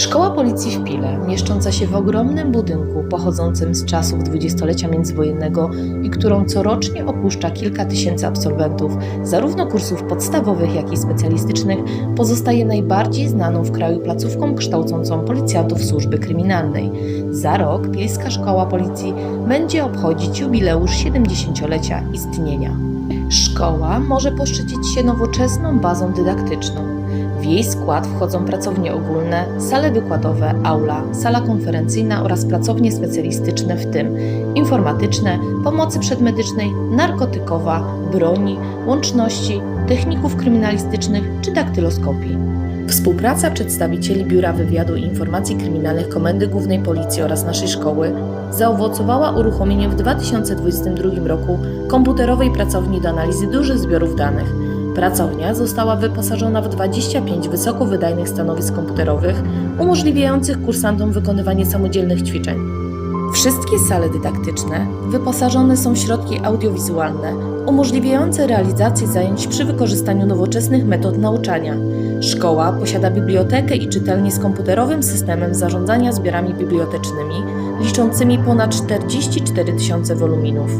Szkoła Policji w Pile, mieszcząca się w ogromnym budynku pochodzącym z czasów dwudziestolecia międzywojennego i którą corocznie opuszcza kilka tysięcy absolwentów, zarówno kursów podstawowych, jak i specjalistycznych, pozostaje najbardziej znaną w kraju placówką kształcącą policjantów służby kryminalnej. Za rok Pilska Szkoła Policji będzie obchodzić jubileusz 70-lecia istnienia. Szkoła może poszczycić się nowoczesną bazą dydaktyczną. W jej skład wchodzą pracownie ogólne, sale wykładowe, aula, sala konferencyjna oraz pracownie specjalistyczne, w tym informatyczne, pomocy przedmedycznej, narkotykowa, broni, łączności, techników kryminalistycznych czy daktyloskopii. Współpraca przedstawicieli Biura Wywiadu i Informacji Kryminalnych Komendy Głównej Policji oraz naszej szkoły zaowocowała uruchomieniem w 2022 roku komputerowej pracowni do analizy dużych zbiorów danych. Pracownia została wyposażona w 25 wysokowydajnych stanowisk komputerowych, umożliwiających kursantom wykonywanie samodzielnych ćwiczeń. Wszystkie sale dydaktyczne wyposażone są w środki audiowizualne, umożliwiające realizację zajęć przy wykorzystaniu nowoczesnych metod nauczania. Szkoła posiada bibliotekę i czytelnię z komputerowym systemem zarządzania zbiorami bibliotecznymi, liczącymi ponad 44 tysiące woluminów.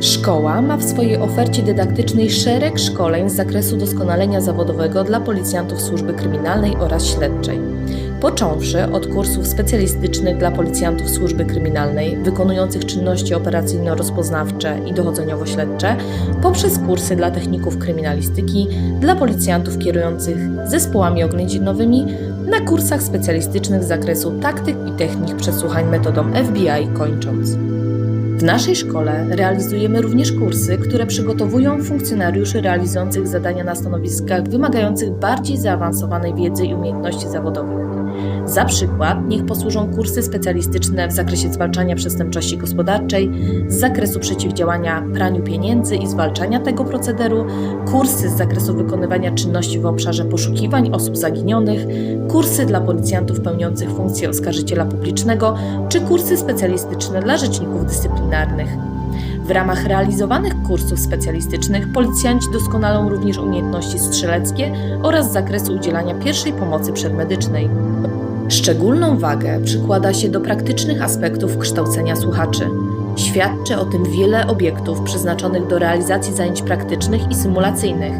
Szkoła ma w swojej ofercie dydaktycznej szereg szkoleń z zakresu doskonalenia zawodowego dla policjantów służby kryminalnej oraz śledczej. Począwszy od kursów specjalistycznych dla policjantów służby kryminalnej wykonujących czynności operacyjno-rozpoznawcze i dochodzeniowo-śledcze, poprzez kursy dla techników kryminalistyki, dla policjantów kierujących zespołami oględzinowymi, na kursach specjalistycznych z zakresu taktyk i technik przesłuchań metodą FBI kończąc. W naszej szkole realizujemy również kursy, które przygotowują funkcjonariuszy realizujących zadania na stanowiskach wymagających bardziej zaawansowanej wiedzy i umiejętności zawodowych. Za przykład niech posłużą kursy specjalistyczne w zakresie zwalczania przestępczości gospodarczej, z zakresu przeciwdziałania praniu pieniędzy i zwalczania tego procederu, kursy z zakresu wykonywania czynności w obszarze poszukiwań osób zaginionych, kursy dla policjantów pełniących funkcję oskarżyciela publicznego czy kursy specjalistyczne dla rzeczników W ramach realizowanych kursów specjalistycznych policjanci doskonalą również umiejętności strzeleckie oraz z zakresu udzielania pierwszej pomocy przedmedycznej. Szczególną wagę przykłada się do praktycznych aspektów kształcenia słuchaczy. Świadczy o tym wiele obiektów przeznaczonych do realizacji zajęć praktycznych i symulacyjnych.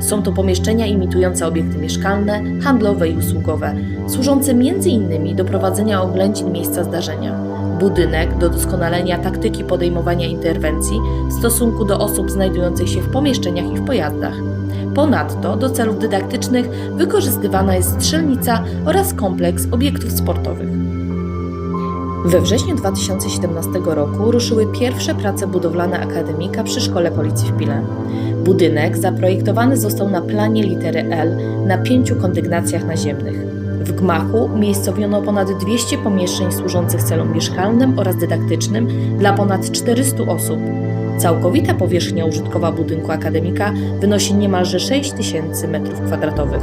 Są to pomieszczenia imitujące obiekty mieszkalne, handlowe i usługowe, służące m.in. do prowadzenia oględzin miejsca zdarzenia. Budynek do doskonalenia taktyki podejmowania interwencji w stosunku do osób znajdujących się w pomieszczeniach i w pojazdach. Ponadto do celów dydaktycznych wykorzystywana jest strzelnica oraz kompleks obiektów sportowych. We wrześniu 2017 roku ruszyły pierwsze prace budowlane akademika przy Szkole Policji w Pile. Budynek zaprojektowany został na planie litery L na pięciu kondygnacjach naziemnych. W gmachu umiejscowiono ponad 200 pomieszczeń służących celom mieszkalnym oraz dydaktycznym dla ponad 400 osób. Całkowita powierzchnia użytkowa budynku akademika wynosi niemalże 6000 m2.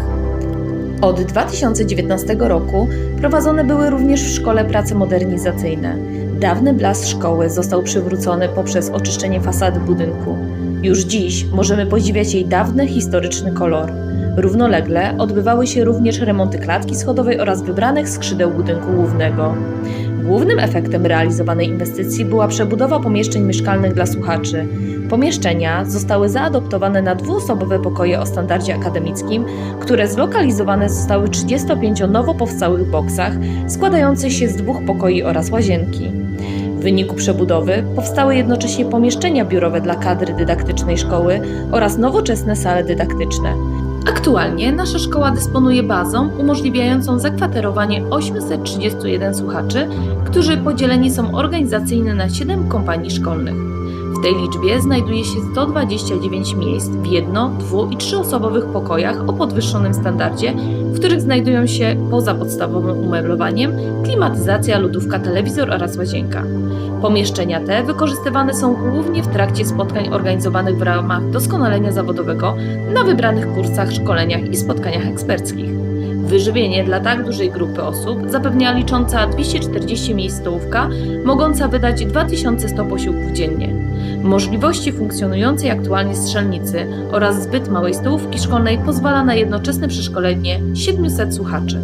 Od 2019 roku prowadzone były również w szkole prace modernizacyjne. Dawny blask szkoły został przywrócony poprzez oczyszczenie fasady budynku. Już dziś możemy podziwiać jej dawny historyczny kolor. Równolegle odbywały się również remonty klatki schodowej oraz wybranych skrzydeł budynku głównego. Głównym efektem realizowanej inwestycji była przebudowa pomieszczeń mieszkalnych dla słuchaczy. Pomieszczenia zostały zaadoptowane na dwuosobowe pokoje o standardzie akademickim, które zlokalizowane zostały w 35 nowo powstałych boksach, składających się z dwóch pokoi oraz łazienki. W wyniku przebudowy powstały jednocześnie pomieszczenia biurowe dla kadry dydaktycznej szkoły oraz nowoczesne sale dydaktyczne. Aktualnie nasza szkoła dysponuje bazą umożliwiającą zakwaterowanie 831 słuchaczy, którzy podzieleni są organizacyjnie na 7 kompanii szkolnych. Tej liczbie znajduje się 129 miejsc w jedno-, dwu- i trzyosobowych pokojach o podwyższonym standardzie, w których znajdują się poza podstawowym umeblowaniem klimatyzacja, lodówka, telewizor oraz łazienka. Pomieszczenia te wykorzystywane są głównie w trakcie spotkań organizowanych w ramach doskonalenia zawodowego na wybranych kursach, szkoleniach i spotkaniach eksperckich. Wyżywienie dla tak dużej grupy osób zapewnia licząca 240 miejsc stołówka, mogąca wydać 2100 posiłków dziennie. Możliwości funkcjonującej aktualnie strzelnicy oraz zbyt małej stołówki szkolnej pozwala na jednoczesne przeszkolenie 700 słuchaczy.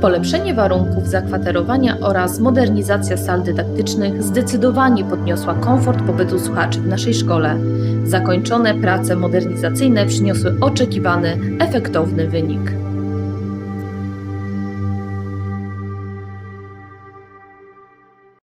Polepszenie warunków zakwaterowania oraz modernizacja sal dydaktycznych zdecydowanie podniosła komfort pobytu słuchaczy w naszej szkole. Zakończone prace modernizacyjne przyniosły oczekiwany, efektowny wynik.